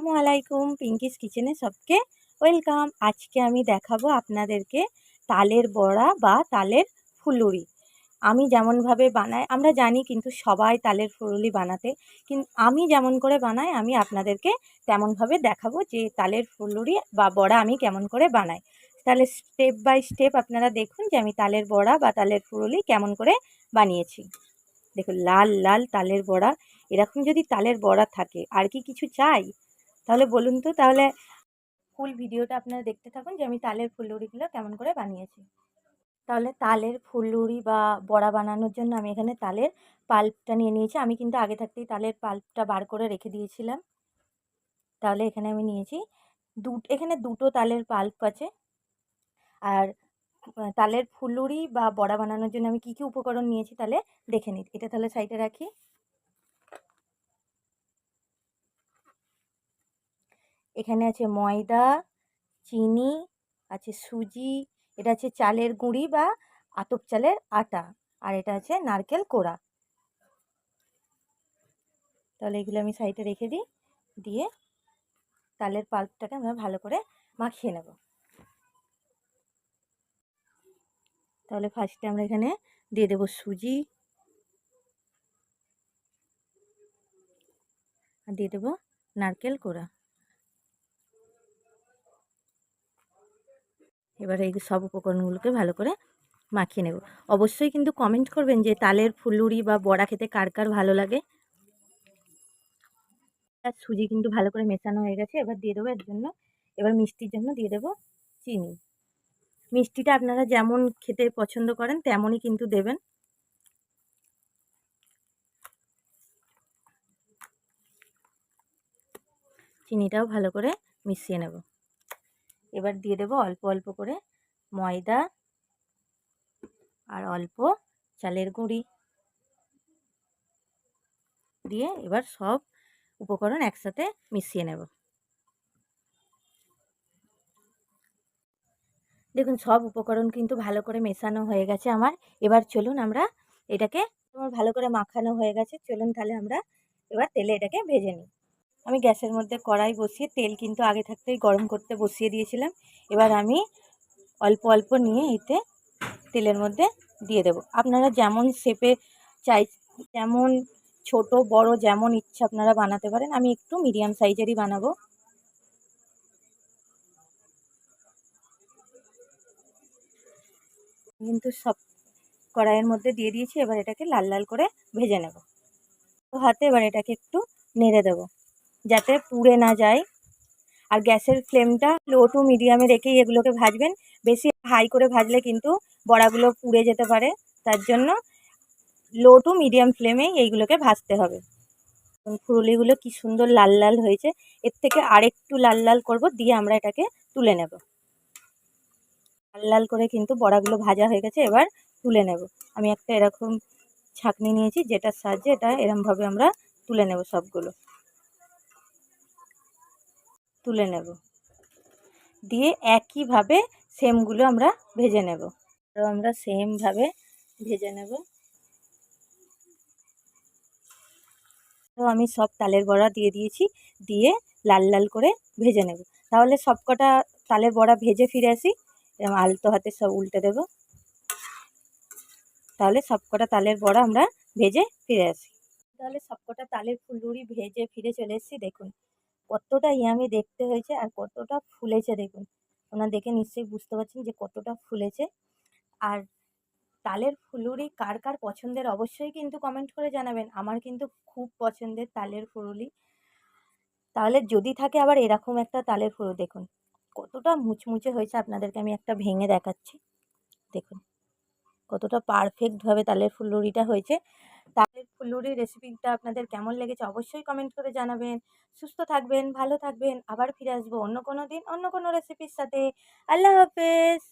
আসসালামু আলাইকুম পিঙ্কিস কিচেনে সবকে ওয়েলকাম। আজকে আমি দেখাবো আপনাদেরকে তালের বড়া বা তালের ফুলুরি। আমি যেমনভাবে বানাই, আমরা জানি কিন্তু সবাই তালের ফুলুরি বানাতে, কিন্তু আমি যেমন করে বানাই, আমি আপনাদেরকে তেমনভাবে দেখাবো যে তালের ফুলুরি বা বড়া আমি কেমন করে বানাই। তাহলে স্টেপ বাই স্টেপ আপনারা দেখুন যে আমি তালের বড়া বা তালের ফুলুরি কেমন করে বানিয়েছি। দেখুন, লাল লাল তালের বড়া। এরকম যদি তালের বড়া থাকে, আর কি কিছু চাই? তাহলে বলুন তো, তাহলে ফুল ভিডিওটা আপনারা দেখতে থাকুন যে আমি তালের ফুলুরিগুলো কেমন করে বানিয়েছি। তাহলে তালের ফুলুরি বা বড়া বানানোর জন্য আমি এখানে তালের পাল্পটা নিয়ে নিয়েছি। আমি কিন্তু আগে থাকতেই তালের পাল্পটা বার করে রেখে দিয়েছিলাম। তাহলে এখানে আমি নিয়েছি দু, এখানে দুটো তালের পাল্প আছে। আর তালের ফুলুরি বা বড়া বানানোর জন্য আমি কী কী উপকরণ নিয়েছি তাহলে দেখে নিই এটা তাহলে সাইডে রাখি। এখানে আছে ময়দা, চিনি, আছে সুজি, এটা আছে চালের গুঁড়ি বা আতপ চালের আটা, আর এটা আছে নারকেল কোড়া। তাহলে এগুলো আমি সাইডে রেখে দিই, দিয়ে তালের পাল্পটাকে আমরা ভালো করে মাখিয়ে নেব। তাহলে ফার্স্টে আমরা এখানে দিয়ে দেবো সুজি। আর দিয়ে দেবো নারকেল কোড়া। এবার এই সব উপকরণগুলোকে ভালো করে মাখিয়ে নেব। অবশ্যই কিন্তু কমেন্ট করবেন যে তালের ফুলুরি বা বড়া খেতে কার কার ভালো লাগে। আর সুজি কিন্তু ভালো করে মেশানো হয়ে গেছে, এবার দিয়ে দেবো এর জন্য। এবার মিষ্টির জন্য দিয়ে দেবো চিনি। মিষ্টিটা আপনারা যেমন খেতে পছন্দ করেন তেমনই কিন্তু দেবেন। চিনিটাও ভালো করে মিশিয়ে নেব। এবার দিয়ে দেবো অল্প অল্প করে ময়দা আর অল্প চালের গুঁড়ি। দিয়ে এবার সব উপকরণ একসাথে মিশিয়ে নেব। দেখুন, সব উপকরণ কিন্তু ভালো করে মেশানো হয়ে গেছে আমার। এবার চলুন আমরা এটাকে আমার ভালো করে মাখানো হয়ে গেছে, চলুন তাহলে আমরা এবার তেলে এটাকে ভেজে নিই। আমি গ্যাসের মধ্যে কড়াই বসিয়ে তেল কিন্তু আগে থাকতেই গরম করতে বসিয়ে দিয়েছিলাম। এবার আমি অল্প অল্প নিয়ে এতে তেলের মধ্যে দিয়ে দেব। আপনারা যেমন শেপে চাই, যেমন ছোট, বড় যেমন ইচ্ছা আপনারা বানাতে পারেন। আমি একটু মিডিয়াম সাইজেরই বানাবো। কিন্তু সব কড়াইয়ের মধ্যে দিয়ে দিয়েছি। এবার এটাকে লাল লাল করে ভেজে নেব। হাতে এবার এটাকে একটু নেড়ে দেবো। যাতে পুড়ে না যায়। আর গ্যাসের ফ্লেমটা লো টু মিডিয়ামে রেখেই এগুলোকে ভাজবেন। বেশি হাই করে ভাজলে কিন্তু বড়াগুলো পুড়ে যেতে পারে। তার জন্য লো টু মিডিয়াম ফ্লেমেই এইগুলোকে ভাজতে হবে। ফুরুলিগুলো কি সুন্দর লাল লাল হয়েছে। এর থেকে আরেকটু লাল লাল করব, দিয়ে আমরা এটাকে তুলে নেব। লাল লাল করে কিন্তু বড়াগুলো ভাজা হয়ে গেছে, এবার তুলে নেব। আমি একটা এরকম ছাঁকনি নিয়েছি, যেটার সাহায্যে এটা এরমভাবে আমরা তুলে নেব সবগুলো। তুলে নেব। দিয়ে একইভাবে সেমগুলো আমরা ভেজে নেব। তো আমরা সেমভাবে ভেজে নেব। তো আমি সব তালের বড়া দিয়ে দিয়েছি, দিয়ে লাল লাল করে ভেজে নেব। তাহলে সবকটা তালের বড়া ভেজে ফিরে আসি এরকম আলতো হাতে সব উল্টে দেব। তাহলে সবকটা তালের বড়া আমরা ভেজে ফিরে আসি। তাহলে সবকটা তালের ফুলুরি ভেজে ফিরে চলে এসেছি, দেখুন। কতটা ইয়ামি দেখতে হয়েছে আর কতটা ফুলেছে দেখুন। ওনারা দেখে নিশ্চয়ই বুঝতে পারছেন যে কতটা ফুলেছে। আর তালের ফুলুরি কার কার পছন্দের অবশ্যই কিন্তু কমেন্ট করে জানাবেন। আমার কিন্তু খুব পছন্দের তালের ফুলুরি। তাহলে যদি থাকে আবার এরকম একটা তালের ফুলু দেখুন। কতটা মুচমুচে হয়েছে আপনাদেরকে আমি একটা ভেঙে দেখাচ্ছি। দেখুন, কতটা পারফেক্টভাবে তালের ফুলুরিটা হয়েছে। তালের ফুলুরি রেসিপিটা আপনাদের কেমন লেগেছে অবশ্যই কমেন্ট করে জানাবেন। সুস্থ থাকবেন, ভালো থাকবেন, আবার ফিরে আসব অন্য কোনো দিন, অন্য কোনো রেসিপির সাথে। আল্লাহ হাফেজ।